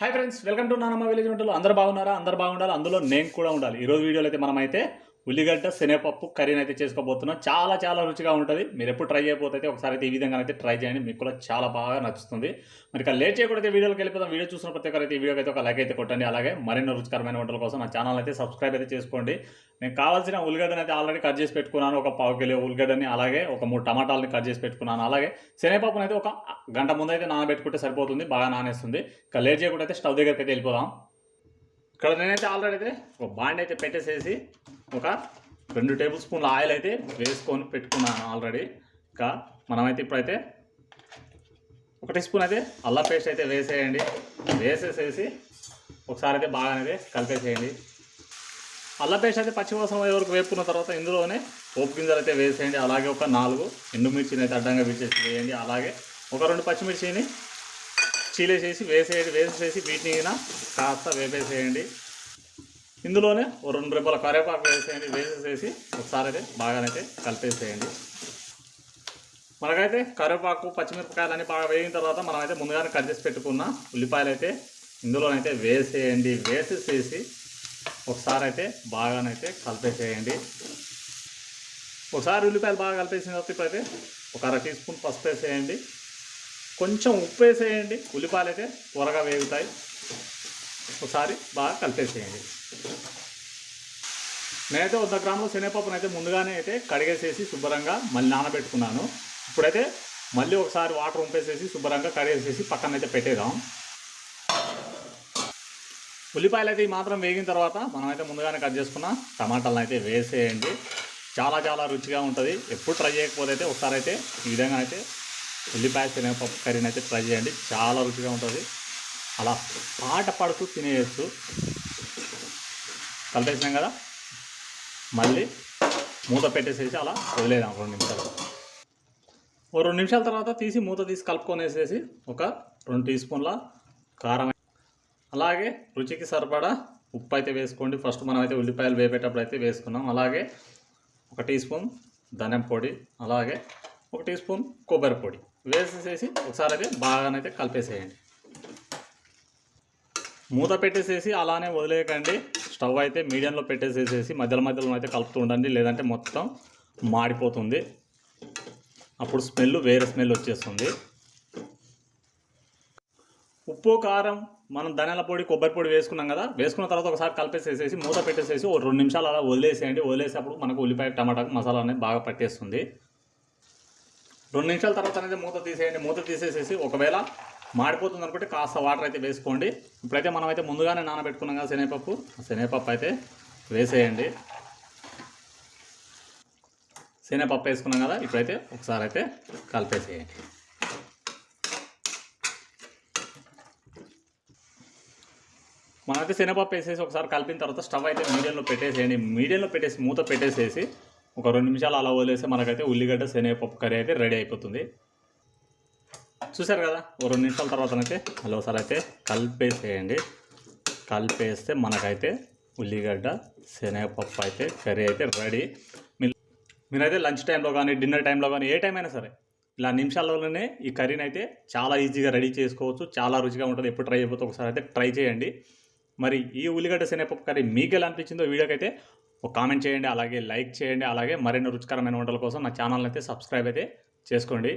Hi friends welcome to నానమ్మ village వంటలు అందరు బాగున్నారా? అందరు బాగుండాలి? అందులో నేను కూడా ఉండాలి. ఈరోజు వీడియోలో అయితే మనమైతే ఉల్లిగడ్డ శనగపప్పు కర్రీని అయితే చేసుకోబోతున్నాం. చాలా చాలా రుచిగా ఉంటుంది. మీరు ఎప్పుడు ట్రై చేయకపోతే ఒకసారి అయితే ఈ విధంగా అయితే ట్రై చేయండి. మీకు కూడా చాలా బాగా నచ్చుతుంది. మరి ఇక లేట్ చేయకూడదు వీడియోకి వెళ్ళిపోతాం వీడియో చూసిన ప్రతి ఒక్కరైతే ఈ వీడియోకి అయితే ఒక లైక్ అయితే కొట్టండి. అలాగే మరిన్ని రుచికరమైన వంటల కోసం నా ఛానల్ అయితే సబ్స్క్రైబ్ అయితే చేసుకోండి. నేను కావాల్సిన ఉల్లిగడ్డని అయితే ఆల్రెడీ కట్ చేసి పెట్టుకున్నాను. ఒక పావు కిలో ఉల్లిగడ్డని అలాగే ఒక మూడు టమాటాలని కట్ చేసి పెట్టుకున్నాను. అలాగే శనగపప్పును అయితే ఒక గంట ముందు అయితే నానబెట్టుకుంటే సరిపోతుంది. బాగా నానేస్తుంది. ఇక లేట్ చేయకుండా అయితే స్టవ్ దగ్గరికి అయితే వెళ్ళిపోదాం. ఇక్కడ నేనైతే ఆల్రెడీ అయితే ఒక బాండ్ అయితే పెట్టేసేసి ఒక రెండు టేబుల్ స్పూన్ల ఆయిల్ అయితే వేసుకొని పెట్టుకున్నాను ఆల్రెడీ ఇంకా మనమైతే ఇప్పుడైతే ఒక టీ స్పూన్ అయితే అల్లం పేస్ట్ అయితే వేసేయండి. వేసేసేసి ఒకసారి అయితే బాగా అయితే కలిపేసేయండి. అల్లం పేస్ట్ అయితే పచ్చివాసం వరకు వేపుకున్న తర్వాత ఇందులోనే పోపు గింజలు అయితే వేసేయండి. అలాగే ఒక నాలుగు ఎండుమిర్చిని అయితే అడ్డంగా వేసేసి వేయండి. అలాగే ఒక రెండు పచ్చిమిర్చిని చీలేసేసి వేసేయండి వేసేసి వీటిని కాస్త వేపేసేయండి. ఇందులోనే ఓ రెండు రెబ్బల కరివేపాకు వేసేయండి వేసేసేసి ఒకసారి అయితే బాగానైతే కలిపేసేయండి. మనకైతే కరివేపాకు పచ్చిమిరపకాయలు అన్ని బాగా వేగిన తర్వాత మనమైతే ముందుగానే కట్ చేసి పెట్టుకున్న ఉల్లిపాయలు అయితే ఇందులోనైతే వేసేయండి వేసేసేసి ఒకసారి అయితే బాగానైతే కలిపేసేయండి. ఒకసారి ఉల్లిపాయలు బాగా కలిపేసిన తర్వాత ఇప్పుడైతే ఒక అర టీ స్పూన్ పసుపు వేసేయండి. కొంచెం ఉప్పు వేసేయండి. ఉల్లిపాయలు అయితే త్వరగా వేగుతాయి. ఒకసారి బాగా కలిపేసేయండి నేనైతే వంద గ్రాముల శనగపప్పును అయితే ముందుగానే అయితే కడిగేసేసి శుభ్రంగా మళ్ళీ నానబెట్టుకున్నాను. ఇప్పుడైతే మళ్ళీ ఒకసారి వాటర్ ఉంపేసేసి శుభ్రంగా కడిగేసేసి పక్కన అయితే పెట్టేద్దాం. ఉల్లిపాయలు అయితే ఈ మాత్రం వేగిన తర్వాత మనమైతే ముందుగానే కట్ చేసుకున్న టమాటాలను అయితే వేసేయండి. చాలా చాలా రుచిగా ఉంటుంది. ఎప్పుడు ట్రై చేయకపోతే అయితే ఒకసారి అయితే ఈ విధంగా అయితే ఉల్లిపాయ శనగపప్పు కర్రీని అయితే ట్రై చేయండి. చాలా రుచిగా ఉంటుంది. అలా పాట పడుతూ తినేయచ్చు. కలిపేసినాం కదా? మళ్ళీ మూత పెట్టేసేసి అలా వదిలేదాం రెండు నిమిషాలు. ఓ రెండు నిమిషాల తర్వాత తీసి మూత తీసి కలుపుకొనేసేసి ఒక రెండు టీ స్పూన్ల కారం. అలాగే రుచికి సరిపడా ఉప్పు అయితే వేసుకోండి. ఫస్ట్ మనం అయితే ఉల్లిపాయలు వేపేటప్పుడు అయితే వేసుకున్నాం. అలాగే ఒక టీ స్పూన్ ధనియం పొడి అలాగే ఒక టీ స్పూన్ కొబ్బరి పొడి. వేసేసేసి ఒకసారి అయితే బాగానైతే కలిపేసేయండి. మూత పెట్టేసేసి అలానే వదిలేయకండి. స్టవ్ అయితే మీడియంలో పెట్టేసేసేసి మధ్యలో మధ్యలో అయితే కలుపుతూ ఉండండి. లేదంటే మొత్తం మాడిపోతుంది. అప్పుడు స్మెల్ వేరే స్మెల్ వచ్చేస్తుంది. ఉప్పు కారం మనం ధనియాల పొడి కొబ్బరి పొడి వేసుకున్నాం కదా. వేసుకున్న తర్వాత ఒకసారి కలిపేసేసేసి మూత పెట్టేసేసి ఒక రెండు నిమిషాలు అలా వదిలేసేయండి. వదిలేసేటప్పుడు మనకు ఉల్లిపాయ టమాటాకు మసాలా అనేది బాగా పట్టేస్తుంది. రెండు నిమిషాల తర్వాత అనేది మూత తీసేయండి. మూత తీసేసేసి ఒకవేళ మాడిపోతుంది అనుకుంటే కాస్త వాటర్ అయితే వేసుకోండి. ఇప్పుడైతే మనం అయితే ముందుగానే నానబెట్టుకున్నాం కదా శనగపప్పు. శనగపప్పు అయితే వేసేయండి. శనగపప్పు వేసుకున్నాం కదా ఇప్పుడైతే ఒకసారి అయితే కలిపేసేయండి. మనమైతే శనగపప్పు వేసేసి ఒకసారి కలిపిన తర్వాత స్టవ్ అయితే మీడియంలో పెట్టేసేయండి. మీడియంలో పెట్టేసి మూత పెట్టేసేసి ఒక రెండు నిమిషాలు అలా వదిలేస్తే మనకైతే ఉల్లిగడ్డ శనగపప్పు కర్రీ అయితే రెడీ అయిపోతుంది. చూసారు కదా? ఓ రెండు నిమిషాల తర్వాత అయితే మళ్ళీ ఒకసారి అయితే కలిపేసేయండి. కలిపేస్తే మనకైతే ఉల్లిగడ్డ శనగపప్పు అయితే కర్రీ అయితే రెడీ. మీరు మీరైతే లంచ్ టైంలో కానీ డిన్నర్ టైంలో కానీ ఏ టైం అయినా సరే ఇలా నిమిషాల్లోనే ఈ కర్రీని అయితే చాలా ఈజీగా రెడీ చేసుకోవచ్చు. చాలా రుచిగా ఉంటుంది. ఎప్పుడు ట్రై అయిపోతే ఒకసారి అయితే ట్రై చేయండి. మరి ఈ ఉల్లిగడ్డ శనగపప్పు కర్రీ మీకు ఎలా అనిపించిందో వీడియోకి అయితే ఒక కామెంట్ చేయండి అలాగే లైక్ చేయండి అలాగే మరిన్ని రుచికరమైన వంటల కోసం నా ఛానల్ అయితే సబ్స్క్రైబ్ అయితే చేసుకోండి.